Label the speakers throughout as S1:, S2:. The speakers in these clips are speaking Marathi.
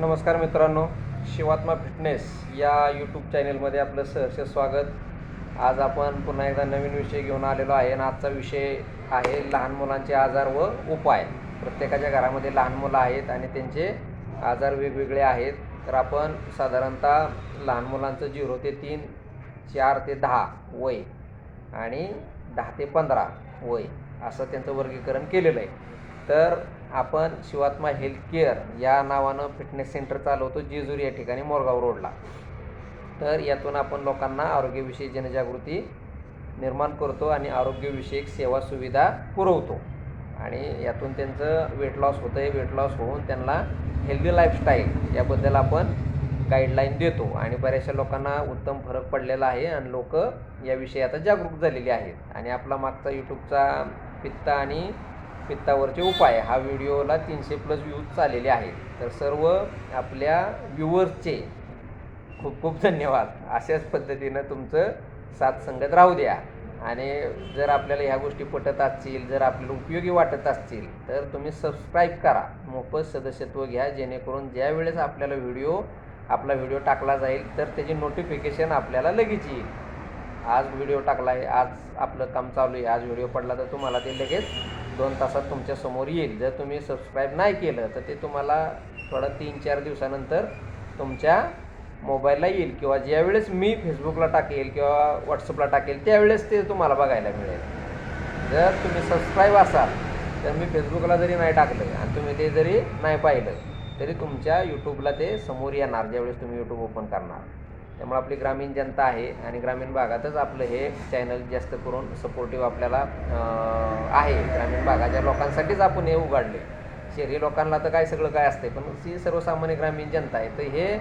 S1: नमस्कार मित्रांनो शिवात्मा फिटनेस या यूट्यूब चॅनेलमध्ये आपलं सहर्ष स्वागत. आज आपण पुन्हा एकदा नवीन विषय घेऊन आलेलो आहे आणि आजचा विषय आहे लहान मुलांचे आजार व उपाय. प्रत्येकाच्या घरामध्ये लहान मुलं आहेत आणि त्यांचे आजार वेगवेगळे आहेत. तर आपण साधारणतः लहान मुलांचं झिरो ते तीन चार ते दहा वय आणि दहा ते पंधरा वय असं त्यांचं वर्गीकरण केलेलं आहे. तर आपण शिवात्मा हेल्थ केअर या नावानं फिटनेस सेंटर चालवतो जेजुरी या ठिकाणी मोरगाव रोडला. तर यातून आपण लोकांना आरोग्यविषयी जनजागृती निर्माण करतो आणि आरोग्यविषयक सेवा सुविधा पुरवतो. आणि यातून त्यांचं वेट लॉस होतं आहे वेट लॉस होऊन त्यांना हेल्दी लाईफस्टाईल याबद्दल आपण गाईडलाईन देतो. आणि बऱ्याचशा लोकांना उत्तम फरक पडलेला आहे आणि लोक याविषयी आता जागरूक झालेली आहेत. आणि आपला मागचा यूट्यूबचा पित्त आणि पित्तावरचे उपाय. हा व्हिडिओला तीनशे प्लस व्ह्यूज चाललेले आहेत. तर सर्व आपल्या व्ह्युअर्सचे खूप खूप धन्यवाद. अशाच पद्धतीनं तुमचं साथ संगत राहू द्या. आणि जर आपल्याला ह्या गोष्टी पटत असतील जर आपल्याला उपयोगी वाटत असतील तर तुम्ही सबस्क्राईब करा. मोफत सदस्यत्व घ्या. जेणेकरून ज्या वेळेस आपल्याला व्हिडिओ आपला व्हिडिओ टाकला जाईल तर त्याची नोटिफिकेशन आपल्याला लगेच येईल. आज व्हिडिओ टाकला आहे आज आपलं काम चालू आहे आज व्हिडिओ पडला तर तुम्हाला ते लगेच दोन तासात तुमच्यासमोर येईल. जर तुम्ही सबस्क्राईब नाही केलं तर ते तुम्हाला थोडं तीन चार दिवसानंतर तुमच्या मोबाईलला येईल किंवा ज्यावेळेस मी फेसबुकला टाकेल किंवा व्हॉट्सअपला टाकेल त्यावेळेस ते तुम्हाला बघायला मिळेल. जर तुम्ही सबस्क्राईब असाल तर मी फेसबुकला जरी नाही टाकलं आणि तुम्ही ते जरी नाही पाहिलं तरी तुमच्या यूट्यूबला ते समोर येणार ज्यावेळेस तुम्ही यूट्यूब ओपन करणार. त्यामुळे आपली ग्रामीण जनता आहे आणि ग्रामीण भागातच आपलं हे चॅनल जास्त करून सपोर्टिव्ह आपल्याला आहे. ग्रामीण भागाच्या लोकांसाठीच आपण हे उघडले. शहरी लोकांना तर काय सगळं काय असते पण ती सर्वसामान्य ग्रामीण जनता आहे. तर हे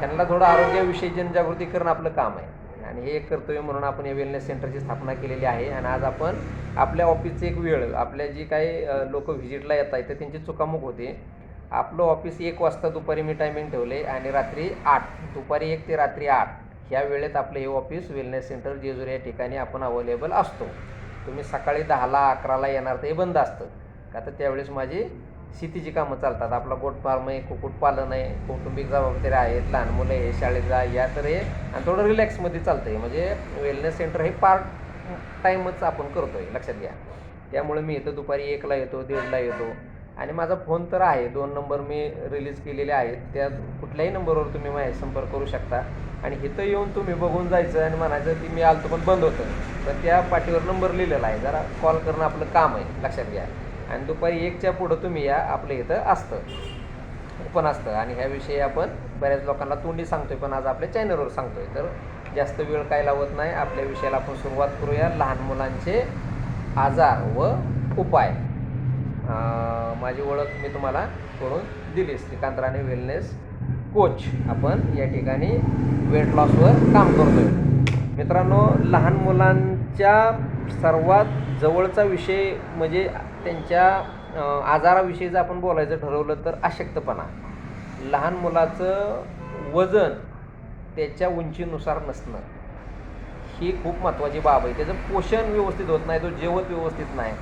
S1: त्यांना थोडं आरोग्याविषयी जनजागृती करणं आपलं काम आहे. आणि हे एक कर्तव्य म्हणून आपण या वेलनेस सेंटरची स्थापना केलेली आहे. आणि आज आपण आपल्या ऑफिसची एक वेळ आपल्या जी काही लोक व्हिजिटला येत आहेत तर त्यांची चुकामुक होते. आपलं ऑफिस एक वाजता दुपारी मी टायमिंग ठेवले आणि रात्री आठ दुपारी एक ते रात्री आठ. ह्या वेळेत आपलं हे ऑफिस वेलनेस सेंटर जेजुरी या ठिकाणी आपण अवेलेबल असतो. तुम्ही सकाळी दहाला अकराला येणार तर हे बंद असतं. का तर त्यावेळेस माझी शेतीची कामं चालतात. आपला गोट फार्म आहे कुक्कुटपालन आहे कौटुंबिक जबाबदारी आहेत लहान मुलं आहे शाळेत जा या तर हे आणि थोडं रिलॅक्समध्ये चालतं आहे म्हणजे वेलनेस सेंटर हे पार्ट टाईमच आपण करतो आहे लक्षात घ्या. त्यामुळे मी इथं दुपारी एकला येतो दीडला येतो. आणि माझा फोन तर आहे. दोन नंबर मी रिलीज केलेले आहेत. त्या कुठल्याही नंबरवर तुम्ही माझ्या संपर्क करू शकता. आणि इथं येऊन तुम्ही बघून जायचं आणि म्हणायचं की मी आलतो पण बंद होतं. तर त्या पाठीवर नंबर लिहिलेला आहे. जरा कॉल करणं आपलं काम आहे. लक्षात घ्या. आणि दुपारी एकच्या पुढं तुम्ही या. आपल्या इथं असतं. पण असतं. आणि ह्याविषयी आपण बऱ्याच लोकांना तोंडी सांगतोय. पण आज आपल्या चॅनलवर सांगतोय. तर जास्त वेळ काय लावत नाही. आपल्या विषयाला आपण सुरुवात करूया. लहान मुलांचे आजार व उपाय. माझी ओळख मी तुम्हाला करून दिली श्रीकांतराणे वेलनेस कोच आपण या ठिकाणी वेट लॉसवर काम आहे मित्रांनो लहान मुलांच्या सर्वात जवळचा विषय म्हणजे त्यांच्या आजाराविषयी जर आपण बोलायचं ठरवलं तर अशक्तपणा. लहान मुलाचं वजन त्याच्या उंचीनुसार नसणं. ही खूप महत्त्वाची बाब आहे. त्याचं पोषण व्यवस्थित होत नाही तो जेवत व्यवस्थित नाही.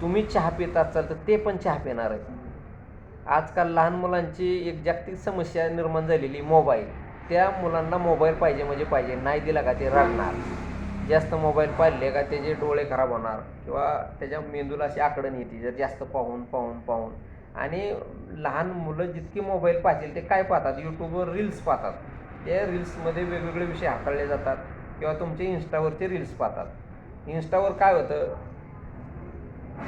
S1: तुम्ही चहा पित असाल तर ते पण चहा पिणार आहेत. आजकाल लहान मुलांची एक जागतिक समस्या निर्माण झालेली मोबाईल. त्या मुलांना मोबाईल पाहिजे म्हणजे पाहिजे नाही दिला का ते रडणार. जास्त मोबाईल पाहिले का त्याचे डोळे खराब होणार किंवा त्याच्या मेंदूला अशी आकडण येते जर जास्त पाहून पाहून पाहून. आणि लहान मुलं जितकी मोबाईल पाहिजे ते काय पाहतात? यूट्यूबवर रील्स पाहतात. त्या रील्समध्ये वेगवेगळे विषय हाताळले जातात किंवा तुमचे इन्स्टावरचे रील्स पाहतात. इन्स्टावर काय होतं?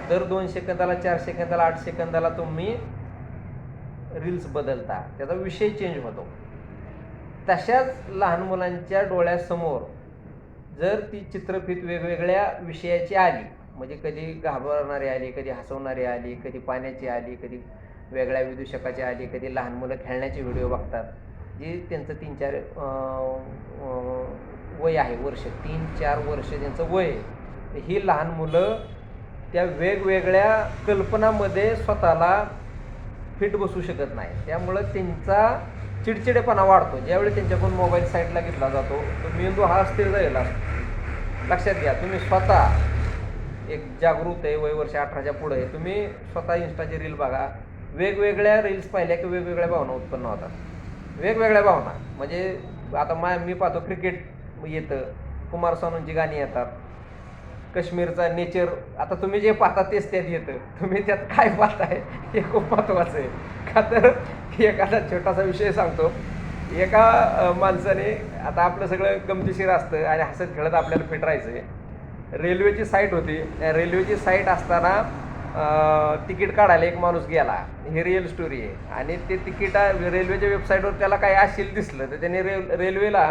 S1: दर दोन सेकंदाला चार सेकंदाला आठ सेकंदाला तुम्ही रील्स बदलता. त्याचा विषय चेंज होतो. तशाच लहान मुलांच्या डोळ्यासमोर जर ती चित्रफित वेगवेगळ्या विषयाची आली म्हणजे कधी घाबरणारी आली कधी हसवणारी आली कधी पाण्याची आली कधी वेगळ्या विदूषकाची आली कधी लहान मुलं खेळण्याचे व्हिडिओ बघतात जे त्यांचं तीन चार वय आहे वर्ष तीन चार वर्ष त्यांचं वय आहे तर ही लहान मुलं त्या वेगवेगळ्या कल्पनामध्ये स्वतःला फिट बसू शकत नाही. त्यामुळं त्यांचा चिडचिडेपणा वाढतो. ज्यावेळी त्यांच्याकडून मोबाईल साईडला घेतला जातो तो मेंदू हा स्थिर झालेला असतो. लक्षात घ्या तुम्ही स्वतः एक जागृत आहे वय वर्ष अठराच्या पुढे आहे. तुम्ही स्वतः इन्स्टाचे रील बघा. वेगवेगळ्या रील्स पाहिल्या की वेगवेगळ्या भावना उत्पन्न होतात. वेगवेगळ्या भावना. म्हणजे आता मा मी पाहतो क्रिकेट येतं. कुमार सानूंची गाणी येतात. काश्मीरचा नेचर आता तुम्ही जे पाहता तेच त्यात येतं. तुम्ही त्यात काय पाहताय हे खूप महत्त्वाचं आहे. का तर एखादा छोटासा विषय सांगतो. एका माणसाने आता आपलं सगळं गमतीशीर असतं आणि हसत खेळत आपल्याला फिट राहायचं आहे रेल्वेची साईट होती. त्या रेल्वेची साईट असताना तिकीट काढायला एक माणूस गेला. ही रिअल स्टोरी आहे. आणि ते तिकीट रेल्वेच्या वेबसाईटवर त्याला काही असेल दिसलं. तर त्याने रेल रेल्वेला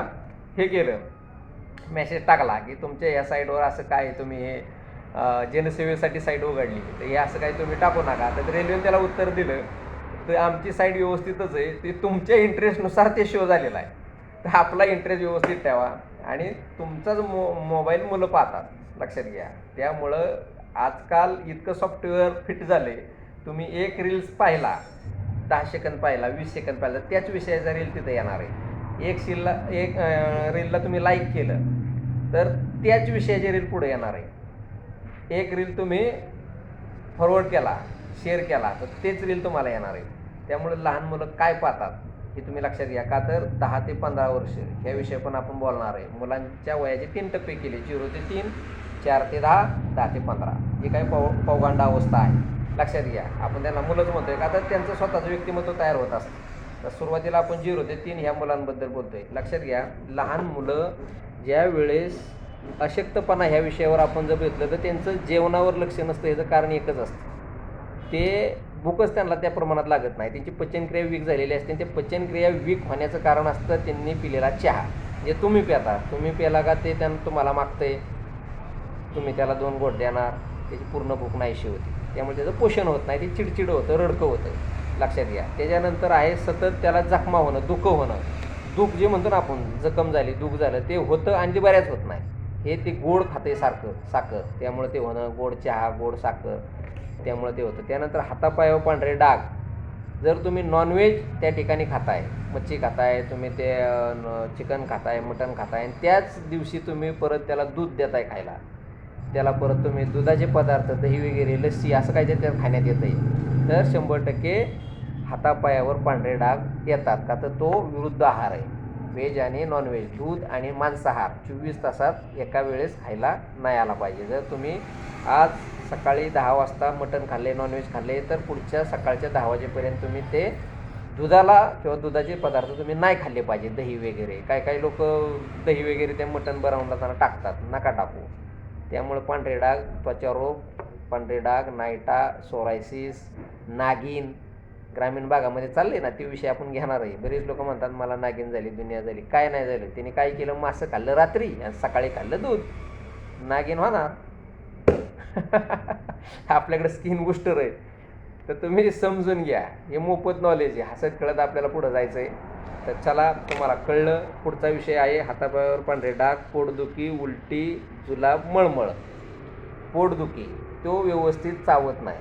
S1: हे केलं. मेसेज टाकला की तुमच्या या साईटवर असं काय तुम्ही हे जनसेवेसाठी साईट उघडली. तर हे असं काही तुम्ही टाकू नका. तर रेल्वेने त्याला उत्तर दिलं. तर आमची साईट व्यवस्थितच आहे. ते तुमच्या इंटरेस्टनुसार ते शो झालेला आहे. तर आपला इंटरेस्ट व्यवस्थित ठेवा. आणि तुमचाच मो मोबाईल मुलं पाहतात. लक्षात घ्या. त्यामुळं आजकाल इतकं सॉफ्टवेअर फिट झाले तुम्ही एक रील्स पाहिला दहा सेकंद पाहिला वीस सेकंद पाहिला त्याच विषयाचा रील तिथं येणार आहे. एक शिलला एक रीलला तुम्ही लाईक केलं. तर त्याच विषयाचे रील पुढे येणार आहे. एक रील तुम्ही फॉरवर्ड केला शेअर केला तर तेच रील तुम्हाला येणार आहे. त्यामुळे लहान मुलं काय पाहतात हे तुम्ही लक्षात घ्या. का तर दहा ते पंधरा वर्ष ह्या विषय पण आपण बोलणार आहे. मुलांच्या वयाचे तीन टप्पे केले. झिरो ते तीन चार ते दहा दहा ते पंधरा. ही काही पौ पौगांड अवस्था आहे. लक्षात घ्या. आपण त्यांना मुलंच म्हणतोय. का तर त्यांचं स्वतःचं व्यक्तिमत्व तयार होत असतं. तर सुरुवातीला आपण झिरो ते तीन ह्या मुलांबद्दल बोलतोय. लक्षात घ्या. लहान मुलं ज्या वेळेस अशक्तपणा ह्या विषयावर आपण जर घेतलं तर त्यांचं जेवणावर लक्ष नसतं याचं कारण एकच असतं. ते भूकच त्यांना त्या प्रमाणात लागत नाही. त्यांची पचनक्रिया वीक झालेली असते. आणि ते पचनक्रिया वीक होण्याचं कारण असतं त्यांनी पिलेला चहा. जे तुम्ही प्याता तुम्ही प्याला का ते त्यांना तुम्हाला मागतंय. तुम्ही त्याला दोन गोट देणार. त्याची पूर्ण भूक नाहीशी होती. त्यामुळे त्याचं पोषण होत नाही. ते चिडचिड होतं रडकं होतं. लक्षात घ्या. त्याच्यानंतर आहे सतत त्याला जखमा होणं दुःख होणं. दुःख जे म्हणतो ना आपण जखम झाली दुःख झालं ते होतं आणि ते बऱ्याच होत नाही. हे ते गोड खाते सारखं साखर. त्यामुळे ते होणं गोड चहा गोड साखर. त्यामुळे ते होतं. त्यानंतर हातापायावर पांढरे डाग. जर तुम्ही नॉनव्हेज त्या ठिकाणी खाताय मच्छी खाताय तुम्ही ते चिकन खाताय मटण खाताय आणि त्याच दिवशी तुम्ही परत त्याला दूध देताय खायला. त्याला परत तुम्ही दुधाचे पदार्थ दही वगैरे लस्सी असं काय त्यात खाण्यात येतं आहे तर शंभर टक्के हातापायावर पांढरे डाग येतात का? तर तो विरुद्ध आहार आहे. व्हेज आणि नॉनव्हेज दूध आणि मांसाहार चोवीस तासात एका वेळेस खायला नाही आला पाहिजे. जर तुम्ही आज सकाळी दहा वाजता मटण खाल्ले नॉनव्हेज खाल्ले तर पुढच्या सकाळच्या दहा वाजेपर्यंत तुम्ही ते दुधाला किंवा दुधाचे पदार्थ तुम्ही नाही खाल्ले पाहिजे दही वगैरे. काही काही लोक दही वगैरे ते मटण जाताना टाकतात. नका टाकू. त्यामुळे पांढरे डाग त्वचारोग पांढरे डाग नायटा सोरायसिस नागिन ग्रामीण भागामध्ये चालले ना ते विषय आपण घेणार आहे. बरेच लोक म्हणतात मला नागिन झाली दुनिया झाली काय नाही झालं. त्यांनी काय केलं? मासं खाल्लं रात्री आणि सकाळी खाल्लं दूध. नागिन होणार. आपल्याकडे स्किन बुस्टर आहे. तर तुम्ही समजून घ्या. हे मोफत नॉलेज आहे. हसत खेळत आपल्याला पुढं जायचं आहे तर चला तुम्हाला कळलं पुढचा विषय आहे. हातापायावर पांढरे डाग पोटदुखी उलटी जुलाब मळमळ. पोटदुखी तो व्यवस्थित चावत नाही.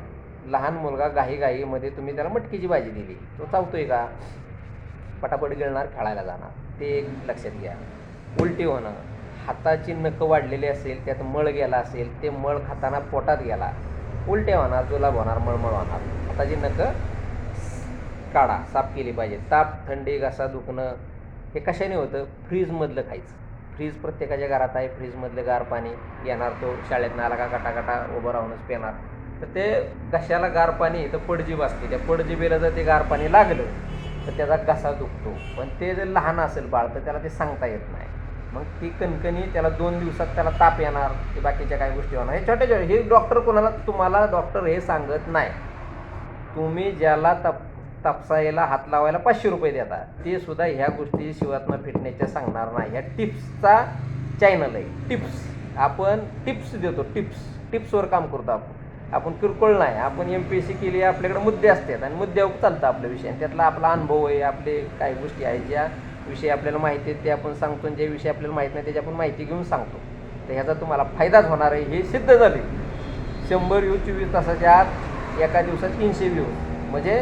S1: लहान मुलगा घाई घाईमध्ये तुम्ही त्याला मटकीची भाजी दिली. तो चावतोय का? पटापट गिळणार खेळायला जाणार. ते एक लक्षात घ्या. उलटी होणं. हाताची नखं वाढलेली असेल त्यात मळ गेला असेल ते मळ खाताना पोटात गेला. उलटे होणार जुलाब होणार मळमळ होणार. हाताची नखं काढा साफ केली पाहिजे. ताप थंडी घसा दुखणं हे कशाने होतं? फ्रीजमधलं खायचं. फ्रीज प्रत्येकाच्या घरात आहे. फ्रीजमधलं गार पाणी येणार तो. शाळेत नाला का कटाकटा उभं राहूनच पेणार. तर ते घशाला गार पाणी तर पडजीब असते. त्या पडजीबीला जर ते गार पाणी लागलं तर त्याचा घसा दुखतो. पण ते जर लहान असेल बाळ तर त्याला ते सांगता येत नाही. मग ती कणकणी त्याला दोन दिवसात त्याला ताप येणार ते बाकीच्या काही गोष्टी होणार. हे छोट्या छोट्या हे डॉक्टर कोणाला तुम्हाला डॉक्टर हे सांगत नाही. तुम्ही ज्याला तप तपसायला हात लावायला पाचशे रुपये देता ते सुद्धा ह्या गोष्टी शिवात्मा फिटनेसच्या सांगणार नाही. ह्या टिप्सचा चॅनल आहे. टिप्स. आपण टिप्स देतो टिप्स. टिप्सवर काम करतो आपण. आपण किरकोळ नाही आपण एम पी एस सी केली आपल्याकडे मुद्दे असतात आणि मुद्द्यावर चालतं आपल्या विषय आणि त्यातला आपला अनुभव आहे आपले काही गोष्टी आहेत ज्या विषयी आपल्याला माहिती आहेत ते आपण सांगतो आणि जे विषय आपल्याला माहीत नाही त्याची आपण माहिती घेऊन सांगतो. तर ह्याचा तुम्हाला फायदाच होणार आहे हे सिद्ध झाले. शंभर व्ह्यू चोवीस तासाच्या आत एका दिवसात तीनशे व्ह्यू. म्हणजे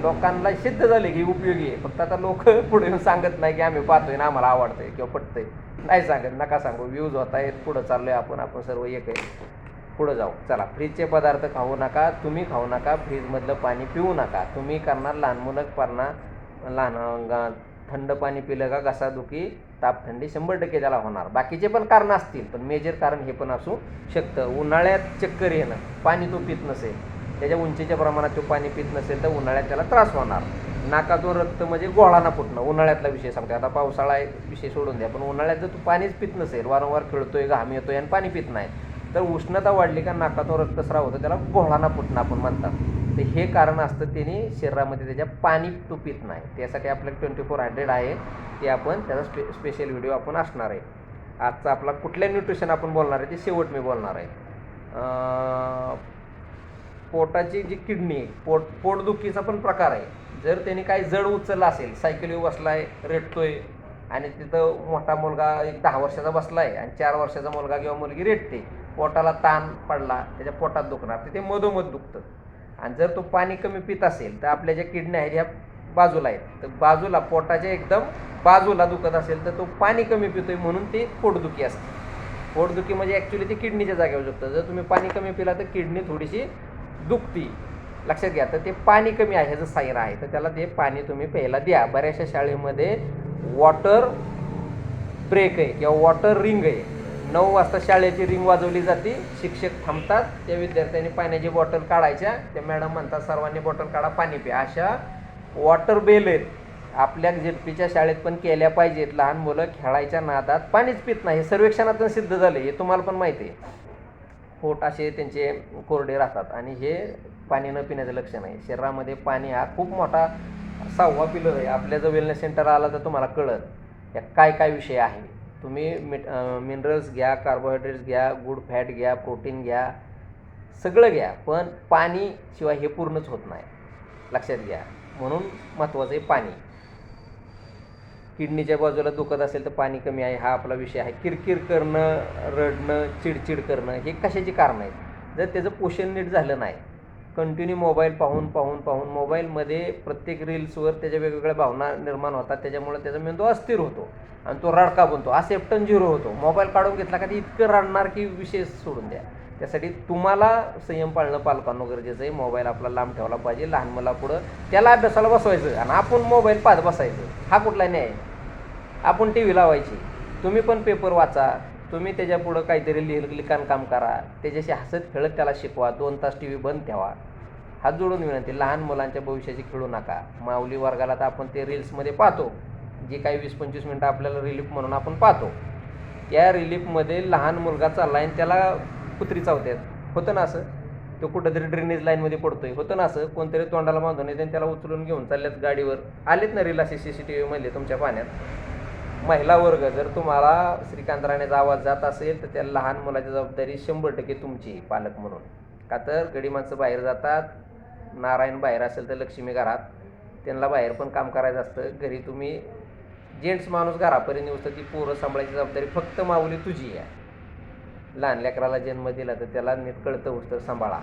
S1: लोकांना सिद्ध झाले की उपयोगी आहे. फक्त आता लोक पुढे येऊन सांगत नाही की आम्ही पाहतोय ना आम्हाला आवडतंय किंवा पटतंय. नाही सांगत नका सांगू. व्ह्यूज होत आहेत पुढं चाललोय आपण आपण सर्व एक आहे. पुढं जाऊ. चला फ्रीजचे पदार्थ खाऊ नका तुम्ही खाऊ नका फ्रीजमधलं पाणी पिऊ नका. तुम्ही करणार लहान मुलं पारणा लहान थंड पाणी पिलं का घसादुखी ताप थंडी शंभर टक्के त्याला होणार. बाकीचे पण कारणं असतील पण मेजर कारण हे पण असू शकतं. उन्हाळ्यात चक्कर येणं पाणी तो पित नसेल त्याच्या उंचीच्या प्रमाणात तो पाणी पित नसेल तर उन्हाळ्यात त्याला त्रास होणार. नाकातून रक्त म्हणजे गोळाना फुटणं उन्हाळ्यातला विषय सांगतो आता पावसाळा आहे विषय सोडून द्या पण उन्हाळ्यात जर तू पाणीच पित नसेल वारंवार खेळतोय घाम येतोय आणि पाणी पित नाही तर उष्णता वाढली का नाकातून रक्तस्राव होतो त्याला गोळाना फुटणं आपण म्हणतात. तर हे कारण असतं त्याने शरीरामध्ये त्याच्या पाणी तो पित नाही. त्यासाठी आपल्याला ट्वेंटी फोर हंड्रेड आहे. ते आपण त्याचा स्पे स्पेशल व्हिडिओ आपण असणार आहे. आजचा आपला कुठल्या न्यूट्रिशन आपण बोलणार आहे ते शेवट मी बोलणार आहे. पोटाची जी किडनी आहे, पोट पोटदुखीचा पण प्रकार आहे. जर त्याने काही जड उचललं असेल सायकलीवर बसलाय रेटतोय आणि तिथं मोठा मुलगा एक दहा वर्षाचा बसलाय आणि चार वर्षाचा मुलगा किंवा मुलगी रेटते पोटाला ताण पडला त्याच्या पोटात दुखणार तर ते मधोमध दुखतं. आणि जर तो पाणी कमी पित असेल तर आपल्या ज्या किडण्या आहेत ह्या बाजूला आहेत. तर बाजूला पोटाच्या एकदम बाजूला दुखत असेल तर तो पाणी कमी पितोय म्हणून ते पोटदुखी असते. पोटदुखी म्हणजे ॲक्च्युली ती किडनीच्या जागेवर दुखतं. जर तुम्ही पाणी कमी पिला तर किडनी थोडीशी दुखती. लक्षात घ्या तर ते पाणी कमी आहे ह्याचं साईर आहे. तर त्याला ते पाणी तुम्ही प्यायला द्या. बऱ्याचशा शाळेमध्ये वॉटर ब्रेक आहे किंवा वॉटर रिंग आहे. नऊ वाजता शाळेची रिंग वाजवली जाते. शिक्षक थांबतात. त्या विद्यार्थ्यांनी पाण्याची बॉटल काढायच्या. त्या मॅडम म्हणतात सर्वांनी बॉटल काढा पाणी प्या. अशा वॉटर बेल आहेत. आपल्या झेडपीच्या शाळेत पण केल्या पाहिजेत. लहान मुलं खेळायच्या नादात पाणीच पित नाही. हे सर्वेक्षणातून सिद्ध झालं हे तुम्हाला पण माहिती आहे. पोट असे त्यांचे कोरडे राहतात. आणि हे पाणी न पिण्याचं लक्ष नाही शरीरामध्ये पाणी हा खूप मोठा सहावा पिलर आहे. आपल्या जर वेलनेस सेंटर आला तर तुम्हाला कळत या काय काय विषय आहे? तुम्ही मिट मिनरल्स घ्या कार्बोहायड्रेट्स घ्या गुड फॅट घ्या प्रोटीन घ्या सगळं घ्या पण पाणी शिवाय हे पूर्णच होत नाही. लक्षात घ्या. म्हणून महत्त्वाचं आहे पाणी. किडनीच्या बाजूला दुखत असेल तर पाणी कमी आहे हा आपला विषय आहे. किरकिर करणं रडणं चिडचिड करणं हे कशाची कारणं आहेत? जर त्याचं पोषण नीट झालं नाही कंटिन्यू मोबाईल पाहून पाहून पाहून मोबाईलमध्ये प्रत्येक रील्सवर त्याच्या वेगवेगळ्या भावना निर्माण होतात. त्याच्यामुळे त्याचा मेंदू अस्थिर होतो आणि तो रडका बनतो. हा सेप्टन झिरो होतो. मोबाईल काढून घेतला का ते इतकं रडणार की विशेष सोडून द्या. त्यासाठी तुम्हाला संयम पाळणं पालकांना गरजेचं आहे. मोबाईल आपला लांब ठेवला पाहिजे. लहान मुलापुढं त्याला अभ्यासाला बसवायचं आणि आपण मोबाईल पाहत बसायचं. हा कुठला न्याय आहे? आपण टी व्ही लावायची. तुम्ही पण पेपर वाचा. तुम्ही त्याच्या पुढं काहीतरी लिह लिखाण काम करा. त्याच्याशी हसत खेळत त्याला शिकवा. दोन तास टी व्ही बंद ठेवा. हात जोडून विनंती लहान मुलांच्या भविष्याची खेळू नका. माऊली वर्गाला तर आपण ते रील्समध्ये पाहतो. जे काही वीस पंचवीस मिनटं आपल्याला रिलीफ म्हणून आपण पाहतो. या रिलीफमध्ये लहान मुलगा चालला आणि त्याला कुत्री चावतात होतं ना असं? तो कुठंतरी ड्रेनेज लाईनमध्ये पडतोय. होतं ना असं? कोणतरी तोंडाला बांधून येते आणि त्याला उचलून घेऊन चालल्यात गाडीवर. आलेत ना रील असे सी सी टी व्हीमध्ये तुमच्या पाण्यात महिला वर्ग जर तुम्हाला श्रीकांत राणेचा आवाज जात असेल तर त्या लहान मुलाची जबाबदारी शंभर टक्के तुमची पालक म्हणून. का तर गडी माणसं बाहेर जातात नारायण बाहेर असेल तर लक्ष्मी घरात. त्यांना बाहेर पण काम करायचं असतं. घरी तुम्ही जेंट्स माणूस घरापर्यंत येऊ तर ती पोरं सांभाळायची जबाबदारी फक्त माऊली तुझी आहे. लहान लेकराला जन्म दिला तर त्याला नीट कळतं उठतं सांभाळा.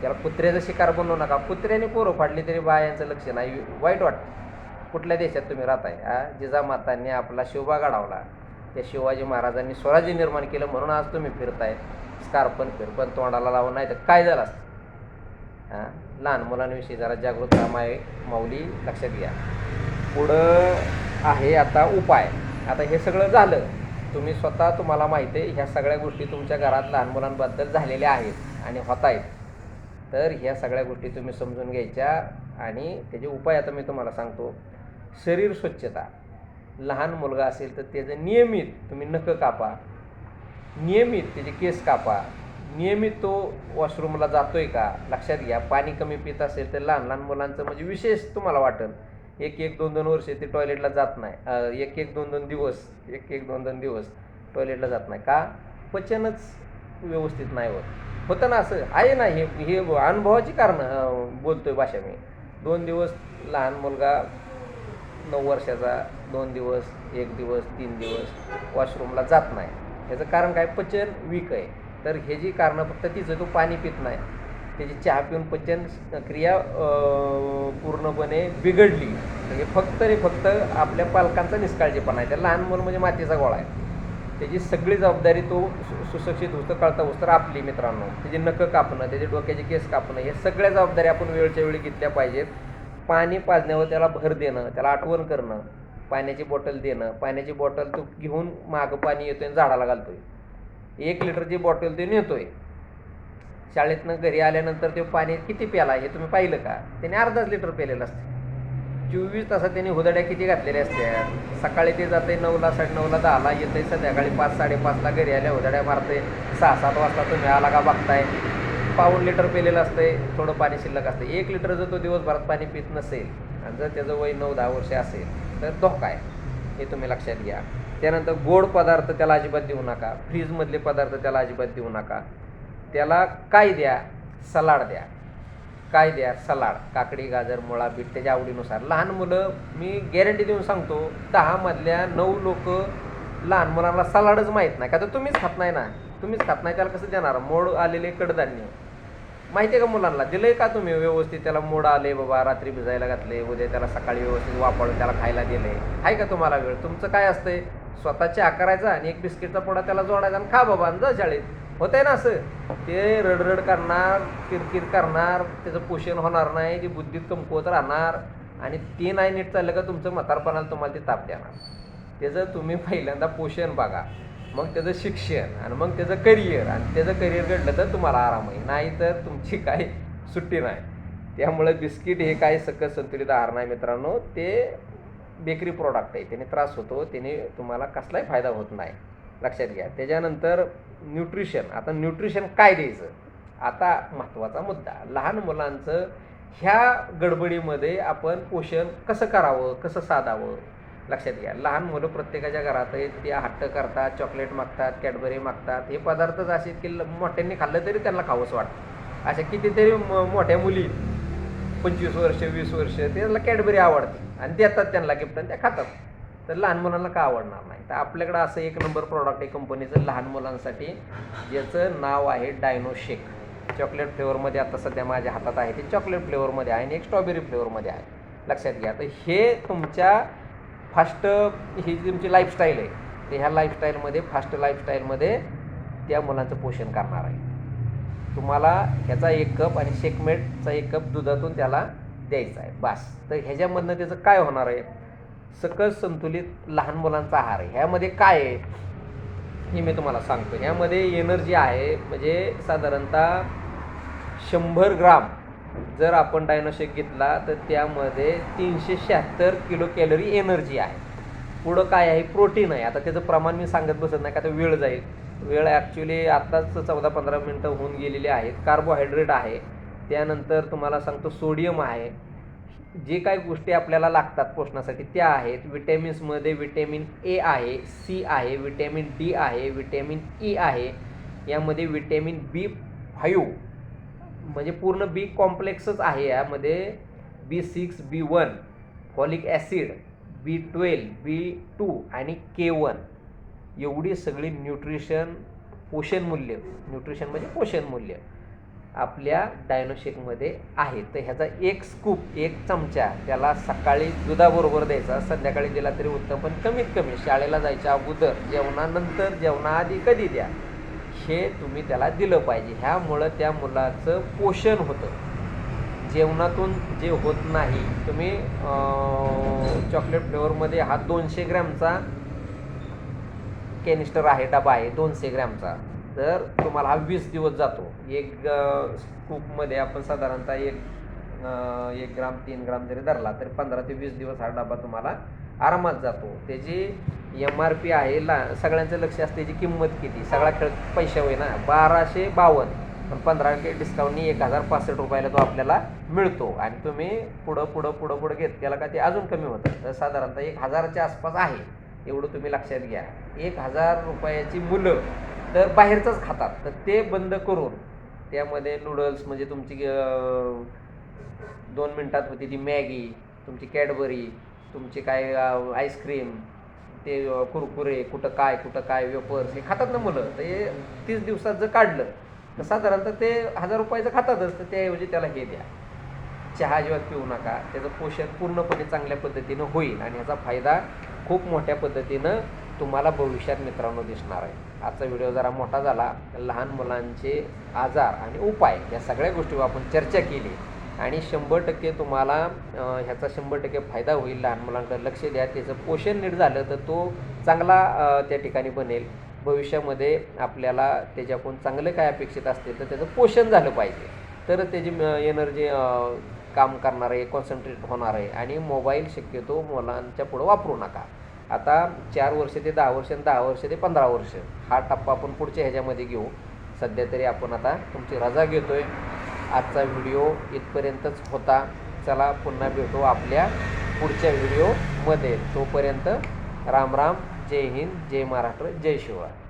S1: त्याला कुत्र्याचा शिकार बनवू नका. कुत्र्याने पोरं फाडली तरी बायांचं लक्ष नाही. वाईट वाटतं. कुठल्या देशात तुम्ही राहताय? हा? जिजामातांनी आपला शिवबा घडवला त्या शिवाजी महाराजांनी स्वराज्य निर्माण केलं म्हणून आज तुम्ही फिरताय. स्कार्पन फिरपण तोंडाला लावून नाही तर काय झालं? असतं हां? लहान मुलांविषयी जरा जागृत माय माऊली लक्षात घ्या. पुढं आहे आता उपाय. आता हे सगळं झालं. तुम्ही स्वतः तुम्हाला माहिती आहे ह्या सगळ्या गोष्टी तुमच्या घरात लहान मुलांबद्दल झालेल्या आहेत आणि होत आहेत. तर ह्या सगळ्या गोष्टी तुम्ही समजून घ्यायच्या आणि त्याचे उपाय आता मी तुम्हाला सांगतो. शरीर स्वच्छता. लहान मुलगा असेल तर त्याचं नियमित तुम्ही नखं कापा. नियमित त्याचे केस कापा. नियमित तो वॉशरूमला जातोय का? लक्षात घ्या पाणी कमी पित असेल तर लहान लहान मुलांचं म्हणजे विशेष तुम्हाला वाटेल एक एक दोन दोन वर्षे ते टॉयलेटला जात नाही. एक एक दोन दोन दिवस एक एक दोन दोन दिवस टॉयलेटला जात नाही. का? पचनच व्यवस्थित नाही होत. होतं ना असं? आहे ना हे हे अनुभवाची कारणं बोलतोय भाषा मी. दोन दिवस लहान मुलगा नऊ वर्षाचा दोन दिवस एक दिवस तीन दिवस वॉशरूमला जात नाही. ह्याचं कारण काय? पचन वीक आहे. तर हे जी कारणं फक्त तिचं तो पाणी पित नाही. त्याची चहा पिऊन पचन क्रिया पूर्णपणे बिघडली. हे फक्त रे फक्त आपल्या पालकांचा निष्काळजीपणा आहे. त्या लहान मुलं म्हणजे मातीचा गोळा आहे. त्याची सगळी जबाबदारी तो सु- सुशिक्षित होतं कळता होतं. आपली मित्रांनो त्याची नखं कापणं त्याचे डोक्याचे केस कापणं हे सगळ्या जबाबदारी आपण वेळच्या वेळी घेतल्या पाहिजेत. पाणी पाजण्यावर त्याला भर देणं त्याला आठवण करणं पाण्याची बॉटल देणं पाण्याची बॉटल तो घेऊन मागं पाणी येतोय आणि झाडाला घालतोय. एक लिटरची बॉटल ते नेतोय. शाळेतनं घरी आल्यानंतर ते पाणी किती प्याला हे तुम्ही पाहिलं का? त्याने अर्धाच लिटर प्यालेलं असतं. चोवीस तासात त्यांनी हुदड्या किती घातलेल्या असतात सकाळी ते जाते नऊला साडेनऊला दहाला येते संध्याकाळी पाच साडेपाचला घरी आल्या हुदड्या मारते सहा सात वाजता तुम्ही आला का बघताय? पाऊण लिटर पेलेलं असतंय थोडं पाणी शिल्लक असतं एक लिटर जर तो दिवसभरात पाणी पित नसेल आणि जर त्याचं वय नऊ दहा वर्ष असेल तर धोका आहे हे तुम्ही लक्षात घ्या. त्यानंतर गोड पदार्थ त्याला अजिबात देऊ नका. फ्रीजमधले पदार्थ त्याला अजिबात देऊ नका. त्याला काय द्या? सलाड द्या. काय द्या? सलाड. काकडी गाजर मुळा बीट त्याच्या आवडीनुसार. लहान मुलं मी गॅरंटी देऊन सांगतो दहामधल्या नऊ लोक लहान मुलांना सलाडच माहीत नाही. का तर तुम्हीच खात नाही ना? तुम्हीच खात नाही त्याला कसं देणार? मोड आलेले कडधान्य. माहिती आहे का मुलांना? दिलंय का तुम्ही व्यवस्थित त्याला मोड आले बाबा रात्री भिजायला घातले उद्या त्याला सकाळी व्यवस्थित वापरून त्याला खायला दिले? आहे का तुम्हाला वेळ? तुमचं काय असतंय? स्वतःच्या आकारायचा आणि एक बिस्किटचा पोडा त्याला जोडायचा आणि खा बाबा आणि जा शाळेत. होतंय ना असं? ते रडरड करणार किरकिर करणार त्याचं पोषण होणार नाही ती बुद्धीत कमकुवत राहणार आणि ते नाही नीट चाललं का तुमचं म्हातारपणाला तुम्हाला ते ताप देणार. त्याचं तुम्ही पहिल्यांदा पोषण बघा. मग त्याचं शिक्षण आणि मग त्याचं करिअर आणि त्याचं करिअर घडलं तर तुम्हाला आराम आहे. नाही तर तुमची काही सुट्टी नाही. त्यामुळे बिस्किट हे काही सकस संतुलित आहार नाही मित्रांनो. ते बेकरी प्रॉडक्ट आहे. त्याने त्रास होतो. त्याने तुम्हाला कसलाही फायदा होत नाही. लक्षात घ्या. त्याच्यानंतर न्यूट्रिशन आता न्यूट्रिशन काय द्यायचं? आता महत्त्वाचा मुद्दा. लहान मुलांचं ह्या गडबडीमध्ये आपण पोषण कसं करावं? कसं साधावं? लक्षात घ्या. लहान मुलं प्रत्येकाच्या घरात ते हट्ट करतात चॉकलेट मागतात कॅडबरी मागतात. हे पदार्थच असे की ल- मोठ्यांनी खाल्लं तरी त्यांना खावंच वाटतं. अशा कितीतरी म- मोठ्या मुली पंचवीस वर्ष वीस वर्ष त्याला कॅडबरी आवडते. आणि देतात त्यांना गिफ्ट आणि त्या खातात. तर लहान मुलांना का आवडणार नाही? तर आपल्याकडं असं एक नंबर प्रॉडक्ट आहे कंपनीचं लहान मुलांसाठी. ज्याचं नाव आहे डायनो शेक चॉकलेट फ्लेवरमध्ये आता सध्या माझ्या हातात आहे ते चॉकलेट फ्लेवरमध्ये आहे आणि एक स्ट्रॉबेरी फ्लेवरमध्ये आहे. लक्षात घ्या. तर हे तुमच्या फास्ट ही जी तुमची लाईफस्टाईल आहे तर ह्या लाईफस्टाईलमध्ये फास्ट लाईफस्टाईलमध्ये त्या मुलांचं पोषण करणार आहे. तुम्हाला ह्याचा एक कप आणि शेकमेटचा एक कप दुधातून त्याला द्यायचा आहे बास. तर ह्याच्यामधनं त्याचं काय होणार आहे? सकस संतुलित लहान मुलांचा आहार आहे. ह्यामध्ये काय आहे? हे मी तुम्हाला सांगतो. ह्यामध्ये एनर्जी आहे म्हणजे साधारणतः शंभर ग्राम जर आपण डायनोशेक घेतला तर त्यामध्ये तीनशे शहात्तर किलो कॅलरी एनर्जी आहे. पुढं काय आहे? प्रोटीन आहे. आता त्याचं प्रमाण मी सांगत बसत नाही का तर वेळ जाईल. वेळ ॲक्च्युली आत्ताच चौदा पंधरा मिनटं होऊन गेलेली आहेत. कार्बोहायड्रेट आहे. त्यानंतर तुम्हाला सांगतो सोडियम आहे. जे काही गोष्टी आपल्याला लागतात पोषणासाठी त्या आहेत. विटॅमिन्समध्ये विटॅमिन ए आहे सी आहे विटॅमिन डी आहे विटॅमिन ई e आहे. यामध्ये विटॅमिन बी फाईव्ह म्हणजे पूर्ण बी कॉम्प्लेक्सच आहे यामध्ये. B six B one folic acid B twelve B two आणि के वन एवढी सगळी न्यूट्रिशन पोषण मूल्य. न्यूट्रिशन म्हणजे पोषण मूल्य. आपल्या डायनोशेकमध्ये आहे. तर ह्याचा एक स्कूप एक चमचा त्याला सकाळी दुधाबरोबर द्यायचा. संध्याकाळी दिला तरी उत्तम. पण कमीत कमी शाळेला जायच्या अगोदर जेवणानंतर जेवणाआधी कधी द्या? हे तुम्ही त्याला दिलं पाहिजे. ह्यामुळं त्या मुलाचं पोषण होतं. जेवणातून जे होत नाही तुम्ही चॉकलेट फ्लेवरमध्ये हा दोनशे ग्रॅमचा कॅनिस्टर आहे डबा आहे दोनशे ग्रॅमचा. तर तुम्हाला हा वीस दिवस जातो. एक स्कूपमध्ये आपण साधारणतः एक एक ग्राम तीन ग्राम जरी धरला तरी पंधरा ते वीस दिवस हा डबा तुम्हाला आरामात जातो. त्याची एम आर पी आहे ला सगळ्यांचं लक्ष असते त्याची किंमत किती? सगळा खेळ पैसे होय ना बाराशे बावन्न. पण पंधरा टक्के डिस्काउंटनी एक हजार पासष्ट रुपयाला तो आपल्याला मिळतो. आणि तुम्ही पुढं पुढं पुढं पुढं घेत त्याला का ते अजून कमी होतं? तर साधारणतः एक हजाराच्या आसपास आहे. एवढं तुम्ही लक्षात घ्या. एक हजार रुपयाची मुलं तर बाहेरचंच खातात. तर ते बंद करून त्यामध्ये नूडल्स म्हणजे तुमची दोन मिनटात होती ती मॅगी तुमची कॅडबरी तुमचे काय आईस्क्रीम ते कुरकुरे कुठं काय कुठं काय वेपर्स हे खातात ना मुलं. तर हे तीस दिवसात जर काढलं तर साधारणतः ते हजार रुपयाचं खातातच. तर त्याऐवजी त्याला हे द्या. चहा अजिबात पिऊ नका. त्याचं पोषण पूर्णपणे चांगल्या पद्धतीनं होईल आणि याचा फायदा खूप मोठ्या पद्धतीनं तुम्हाला भविष्यात मित्रांनो दिसणार आहे. आजचा व्हिडिओ जरा मोठा झाला. लहान मुलांचे आजार आणि उपाय या सगळ्या गोष्टीवर आपण चर्चा केली. आणि शंभर टक्के तुम्हाला ह्याचा शंभर टक्के फायदा होईल लहान मुलांकडे. लक्ष द्या त्याचं पोषण नीट झालं तर तो चांगला त्या ठिकाणी बनेल. भविष्यामध्ये आपल्याला त्याच्याकडून चांगलं काय अपेक्षित असते तर त्याचं पोषण झालं पाहिजे. तर त्याची एनर्जी काम करणार आहे कॉन्सन्ट्रेट होणार आहे आणि मोबाईल शक्यतो मुलांच्या पुढं वापरू नका. आता चार वर्ष ते दहा वर्ष आणि दहा वर्ष ते पंधरा वर्ष हा टप्पा आपण पुढच्या ह्याच्यामध्ये घेऊ. सध्या तरी आपण आता तुमची रजा घेतो आहे आजचा व्हिडिओ इथपर्यंतच होता. चला पुन्हा भेटू आपल्या पुढच्या व्हिडिओमध्ये. तोपर्यंत राम राम जय हिंद जय महाराष्ट्र जय शिवराय.